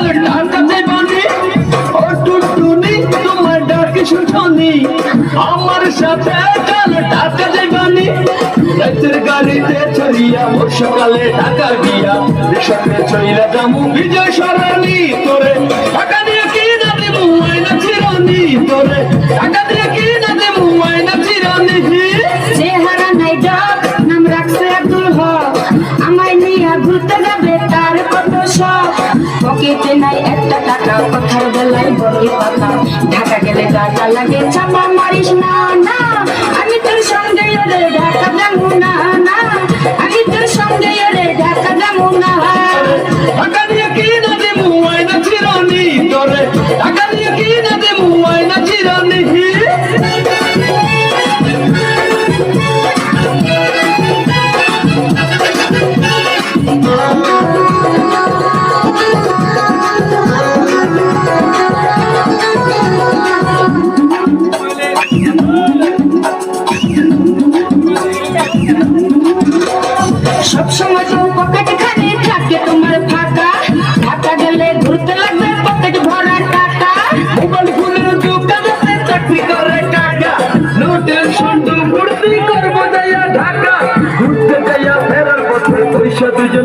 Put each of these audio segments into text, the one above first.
লাল ঢাকা জীবনী ও টুটুনি তোমার ডাক শুনি আমার সাথে কাল ঢাকা জীবনী রাতের গাড়িতে চড়িয়া ও সকালে ঢাকা গিয়া সকালে চড়িয়া যামু বিজয় সরণি, তোরে ঢাকা বেলায় বড়ই পাতা। ঢাকা গেলে গাজা লাগে চাপা মারিস না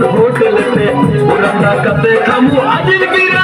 होटल में रंगा कते खमू अजिन गिरा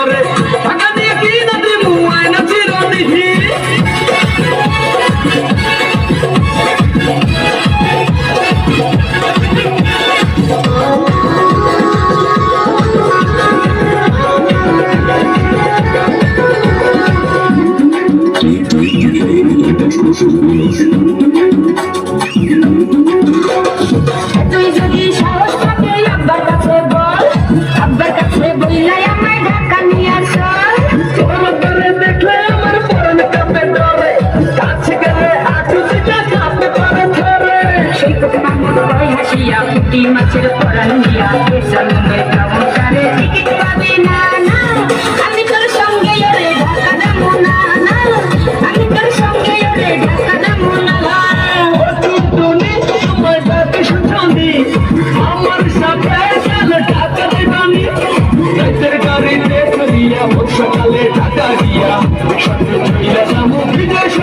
পুটি মাছের পড়া নিয়া সঙ্গে কেমন তারে টিকিট পাবে না না। আমি তোর সঙ্গে ওরে সকালে ঢাকা দিয়া সাথে চলে যাব বিদেশ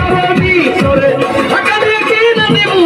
তোরে ঢাকা দেখে না দেবো